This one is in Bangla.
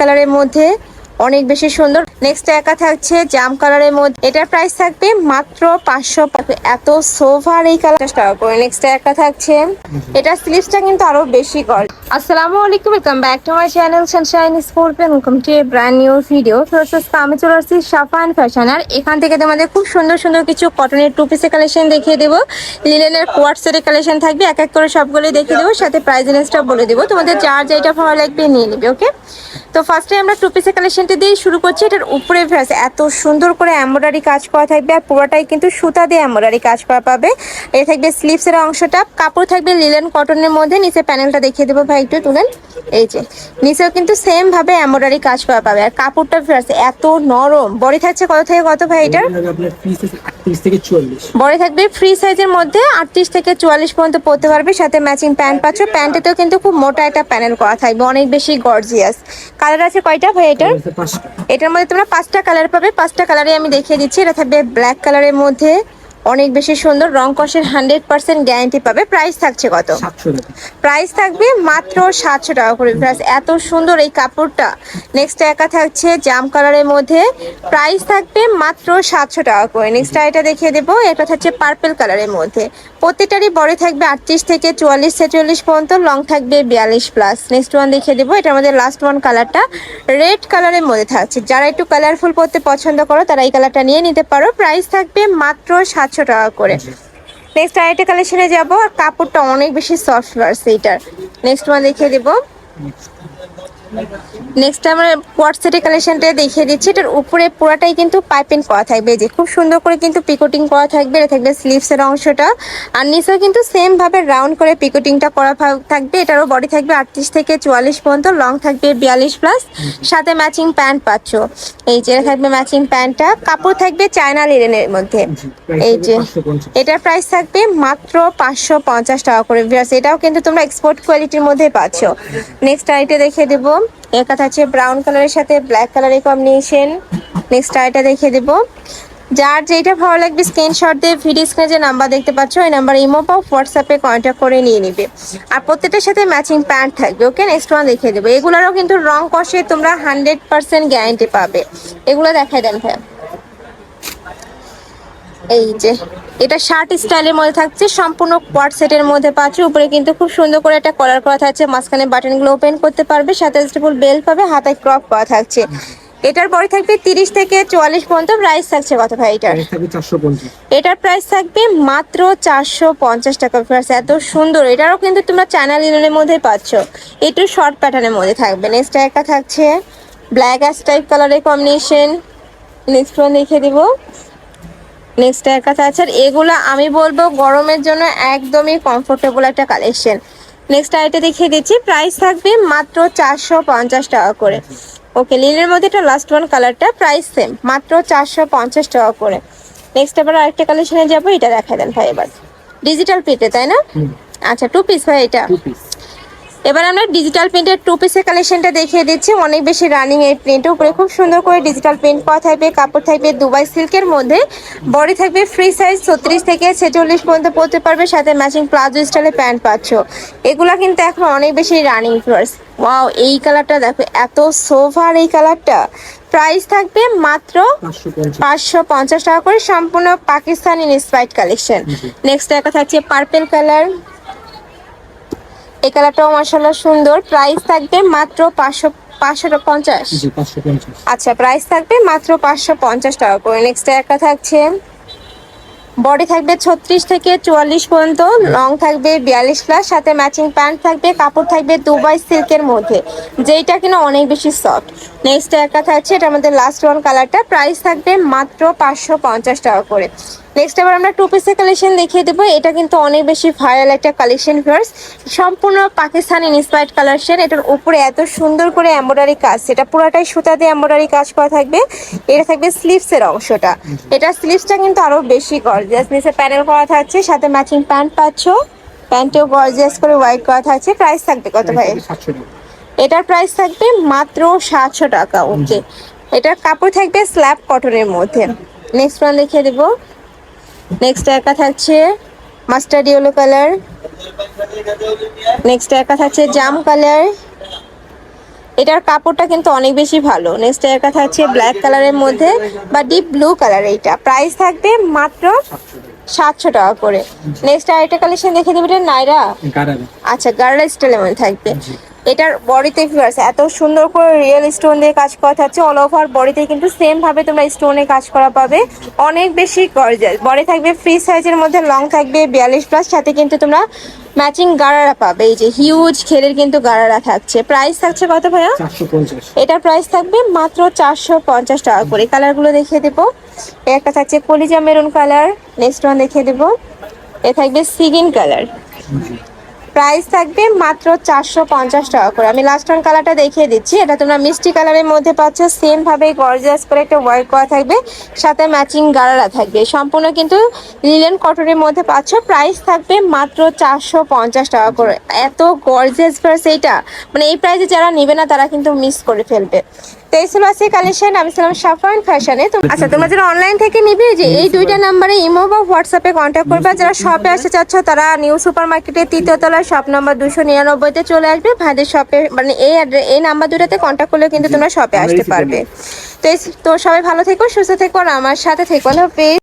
কালারের মধ্যে অনেক বেশি সুন্দর। নেক্সট একা থাকছে জাম কালারের মধ্যে। এটার প্রাইস থাকবে মাত্র পাঁচশো এত সোভার এই কালারটা টাকা করে। নেক্সট একা থাকছে। এটা স্লিভসটা কিন্তু আরও বেশি কর আসসালামু আলাইকুম welcome back to my channel Sunshine Sport welcome to a brand new video first আমি চলে আসছি সাফান ফ্যাশন আর এখান থেকে তোমাদের খুব সুন্দর সুন্দর কিছু কটনের টু পিসের কালেকশন দেখিয়ে দেবো। লিলেনের কোয়ার্ট সেটের কালেকশন থাকবে। এক এক করে সবগুলো দেখিয়ে দেবো। সাথে প্রাইস রেঞ্জটা বলে দেবো। তোমাদের যার যেটা ভালো লাগবে নিয়ে নিবে ওকে তো ফার্স্টে আমরা টু পিসের কালেকশনটা দিয়ে শুরু করছি এটার উপরে ভ্যাস এত সুন্দর করে এমব্রয়ডারি কাজ করা থাকবে আর পুরোটাই কিন্তু সুতা দিয়ে এমব্রয়ডারি কাজ করা পাবে। এটা থাকবে স্লিভসের অংশটা কাপড় থাকবে লিলেন কটনের মধ্যে। নিচে প্যানেলটা দেখিয়ে দেবো ভাই একটু তুলেন। এই যে নিচেও কিন্তু সেম ভাবে এমব্রয়ডারি কাজ করা পাবে। আর কাপড়টা ভ্যাস এত নরম। বডি থাকছে কত থেকে কত ভাই এটার? বড় থাকবে ফ্রি সাইজের মধ্যে। আটত্রিশ থেকে চুয়াল্লিশ পর্যন্ত পরতে পারবে। সাথে ম্যাচিং প্যান্ট পাচ্ছ। প্যান্টেতেও কিন্তু খুব মোটা একটা প্যানেল করা থাকবে। অনেক বেশি গর্জিয়াস কালার আছে কয়টা ভাই এটার? এটার মধ্যে তোমরা পাঁচটা কালার পাবে। পাঁচটা কালারে আমি দেখিয়ে দিচ্ছি। এটা থাকবে ব্ল্যাক কালারের মধ্যে। অনেক বেশি সুন্দর রং কষের হান্ড্রেড পার্সেন্ট গ্যারান্টি পাবে। প্রাইস থাকছে কত? প্রাইস থাকবে মাত্র সাতশো টাকা করে। প্রাইস এত সুন্দর এই কাপড়টা। নেক্সট একা থাকছে জাম কালারের মধ্যে। প্রাইস থাকবে মাত্র সাতশো টাকা করে। নেক্সট এটা দেখিয়ে দেবো। এটা থাকছে পার্পেল কালারের মধ্যে। প্রত্যেকটারই বড় থাকবে আটত্রিশ থেকে চুয়াল্লিশ ছেচল্লিশ পর্যন্ত। লং থাকবে বিয়াল্লিশ প্লাস নেক্সট ওয়ান দেখিয়ে দেবো। এটার মধ্যে লাস্ট ওয়ান কালারটা রেড কালারের মধ্যে থাকছে। যারা একটু কালারফুল পরতে পছন্দ করো তারা এই কালারটা নিয়ে নিতে পারো। প্রাইস থাকবে মাত্র সাতশো টাকা করে। নেক্সট আরেকটা কালেকশনে যাব। আর কাপড়টা অনেক বেশি সফট ভার্স এইটার। নেক্সট ওয়ান দেখিয়ে দেবো। নেক্সট আমরা কোয়ার্ট সেটের কালেকশনটা দেখিয়ে দিচ্ছি। এটার উপরে পুরাটাই কিন্তু পাইপিং করা থাকবে। যে খুব সুন্দর করে কিন্তু পিকোটিং করা থাকবে। এটা থাকবে স্লিভসের অংশটা। আর নিচেও কিন্তু সেম ভাবে রাউন্ড করে পিকোটিংটা করা থাকবে। এটারও বডি থাকবে আটত্রিশ থেকে চুয়াল্লিশ পর্যন্ত। লং থাকবে বিয়াল্লিশ প্লাস সাথে ম্যাচিং প্যান্ট পাচ্ছ। এই যে থাকবে ম্যাচিং প্যান্টটা কাপড় থাকবে চায়না লিলেনের মধ্যে। এই যে এটার প্রাইস থাকবে মাত্র পাঁচশো পঞ্চাশ টাকা করে। এটাও কিন্তু তোমরা এক্সপোর্ট কোয়ালিটির মধ্যে পাচ্ছ। নেক্সট আইটা দেখিয়ে দেবো। একটা থাকছে ব্রাউন কালারের সাথে ব্ল্যাক কালারের কম্বিনেশন নেক্সট আইটা দেখিয়ে দেবো। যার যেটা ভালো লাগবে স্ক্রিনশট দিয়ে ভিডিও স্ক্রিনে যে নাম্বার দেখতে পাচ্ছ, ওই নাম্বার ইমো বা হোয়াটসঅ্যাপে কন্ট্যাক্ট করে নিয়ে নিবে। আর প্রত্যেকটার সাথে ম্যাচিং প্যান্ট থাকবে ওকে নেক্সট ওয়ান দেখিয়ে দেবো। এগুলোরও কিন্তু রং কষে তোমরা হান্ড্রেড পার্সেন্ট গ্যারান্টি পাবে। এগুলো দেখাই দেন ভাই এই যে এটা শার্ট স্টাইলের মধ্যে থাকছে সম্পূর্ণ কোয়ার্ট সেটের মধ্যে পাচ্ছ উপরে কিন্তু খুব সুন্দর করে একটা কলার করা থাকছে মাঝখানে বাটনগুলো ওপেন করতে পারবে সাথে স্টেপল বেল্ট পাবে হাতায় ক্রপ করা থাকছে। এটার পরে থাকবে তিরিশ থেকে চুয়াল্লিশ পর্যন্ত প্রাইস থাকছে কত ভাই এটার? এটার প্রাইস থাকবে মাত্র চারশো পঞ্চাশ টাকা প্রাইস এত সুন্দর। এটারও কিন্তু তোমরা চায়না লিনের মধ্যে পাচ্ছ। একটু শর্ট প্যাটার্নের মধ্যে থাকবে। নেক্সট একটা থাকছে ব্ল্যাক অ্যাশ টাইপ কালারের কম্বিনেশন নেক্সট ওয়ান দেখে দিব। নেক্সট একটা থাকছে আর এগুলো আমি বলব গরমের জন্য একদমই কমফোর্টেবল একটা কালেকশন নেক্সট আইটা দেখিয়ে দিচ্ছি প্রাইস থাকবে মাত্র চারশো পঞ্চাশ টাকা করে। ওকে লিনের মধ্যে এটা লাস্ট ওয়ান কালারটা প্রাইস সেম মাত্র চারশো পঞ্চাশ টাকা করে। নেক্সট আবার আরেকটা কালেকশনে যাব এটা দেখা দেন ভাই এবার। ডিজিটাল প্রিন্টে তাই না? আচ্ছা টু পিস ভাই এটা। টু পিস এবার আমরা ডিজিটাল প্রিন্টের টু পিসের কালেকশনটা দেখিয়ে দিচ্ছি। অনেক বেশি রানিং এই প্রিন্টের উপরে। খুব সুন্দর করে ডিজিটাল প্রিন্ট করা থাকবে কাপড় থাকবে দুবাই সিল্কের মধ্যে। বডি থাকবে ফ্রি সাইজ ছত্রিশ থেকে ছেচল্লিশ পর্যন্ত পরতে পারবে সাথে ম্যাচিং প্লাজো স্টাইলে প্যান্ট পাচ্ছ। এগুলা কিন্তু এখন অনেক বেশি রানিং ফ্লোয়ার্স ওয়াও এই কালারটা দেখো এত সোভার এই কালারটা প্রাইস থাকবে মাত্র পাঁচশো পঞ্চাশ। টাকা করে সম্পূর্ণ পাকিস্তানি ইন্সপাইড কালেকশন নেক্সট একটা থাকছে পার্পেল কালার এই কালারটাও মার্শাল্লাহ সুন্দর। প্রাইস থাকবে মাত্র পাঁচশো পাঁচশো পঞ্চাশ। আচ্ছা প্রাইস থাকবে মাত্র পাঁচশো পঞ্চাশ টাকা করে। নেক্সট একটা থাকছে। বডি থাকবে ছত্রিশ থেকে চুয়াল্লিশ পর্যন্ত। লং থাকবে বিয়াল্লিশ প্লাস সাথে ম্যাচিং প্যান্ট থাকবে কাপড় থাকবে দুবাই সিল্কের মধ্যে। যেইটা কিনা অনেক বেশি সফট নেক্সট একটা থাকছে এটার মধ্যে লাস্ট ওয়ান কালারটা প্রাইস থাকবে মাত্র পাঁচশো পঞ্চাশ টাকা করে। নেক্সট এবার আমরা টু পিসের কালেকশন দেখিয়ে দেবো। এটা কিন্তু অনেক বেশি ভাইরাল একটা কালেকশন ফার্স সম্পূর্ণ পাকিস্তানি ইন্সপায়ার্ড কালেকশন এটার উপরে এত সুন্দর করে এমব্রয়ডারি কাজ সেটা পুরোটাই সুতা দিয়ে এমব্রয়ডারি কাজ করা থাকবে। এটা থাকবে স্লিভসের অংশটা। এটা স্লিভসটা কিন্তু আরও বেশি গর্জিয়াস নিচে প্যানেল করা থাকছে সাথে ম্যাচিং প্যান্ট পাচ্ছ। প্যান্টেও গর্জিয়াস করে হোয়াইট করা থাকছে। প্রাইস থাকবে কত ভাই? সাতশো এটার প্রাইস থাকবে মাত্র সাতশো টাকা ওকে এটার কাপড় থাকবে স্ল্যাব কটনের মধ্যে। নেক্সট ওয়ান দেখিয়ে দেবো। নেক্সট একা থাকছে মাস্টার্ড ইয়েলো কালার নেক্সট একা থাকছে জাম কালার এটার কাপড়টা কিন্তু অনেক বেশি ভালো। নেক্সট এর কথা হচ্ছে ব্ল্যাক কালারের মধ্যে বা ডিপ ব্লু কালার এইটা। প্রাইস থাকবে মাত্র সাতশো টাকা করে। নেক্সট আরেকটা কালেকশন দেখে দেবে এটা নাইরা? আচ্ছা গার্লা স্টাইলের মধ্যে থাকবে। এটার বডিতে ফিগার্স এত সুন্দর করে রিয়েল স্টোন দিয়ে কাজ করা থাকছে অল ওভার বডিতে কিন্তু সেম ভাবে তোমরা স্টোনে কাজ করা পাবে। অনেক বেশি গর্জাস বডি থাকবে ফ্রি সাইজের মধ্যে লং থাকবে বিয়াল্লিশ প্লাস সাথে কিন্তু তোমরা ম্যাচিং গারারা পাবে। এই যে হিউজ খেলের কিন্তু গারারা থাকছে। প্রাইস থাকছে কত ভাইয়া? এটার প্রাইস থাকবে মাত্র চারশো পঞ্চাশ টাকা করে। কালারগুলো দেখিয়ে দেবো। একটা থাকছে কলিজা মেরুন কালার নেক্সট ওয়ান দেখিয়ে দেবো। এ থাকবে সিগিন কালার প্রাইস থাকবে মাত্র চারশো পঞ্চাশ টাকা করে। আমি লাস্ট ওয়ান কালারটা দেখিয়ে দিচ্ছি। এটা তোমরা মিষ্টি কালারের মধ্যে পাচ্ছ। সেম ভাবে গর্জিয়াস করে একটা ওয়ার্ক করা থাকবে। সাথে ম্যাচিং গাড়ারা থাকবে। সম্পূর্ণ কিন্তু লিলেন কটনের মধ্যে পাচ্ছ। প্রাইস থাকবে মাত্র চারশো পঞ্চাশ টাকা করে। এত গর্জিয়াস প্রাইস এইটা। মানে এই প্রাইসে যারা নেবে না, তারা কিন্তু মিস করে ফেলবে। তো এই ছিল আজকে কালেকশন আমি ছিলাম সাফান ফ্যাশনে। তো আচ্ছা তোমরা যারা অনলাইন থেকে নিবে যে এই দুইটা নাম্বারে ইমো বা হোয়াটসঅ্যাপে কন্ট্যাক্ট করবে যারা শপে আসতে চাচ্ছ তারা নিউ সুপার মার্কেটের তৃতীয় তলায় শপ নাম্বার দুশো নিরানব্বইতে চলে আসবে। ভাইদের শপে মানে এই এই নাম্বার দুটাতে কন্ট্যাক্ট করলে কিন্তু তোমরা শপে আসতে পারবে। তো তো সবাই ভালো থেকো সুস্থ থেকো আর আমার সাথে থেকো পেজ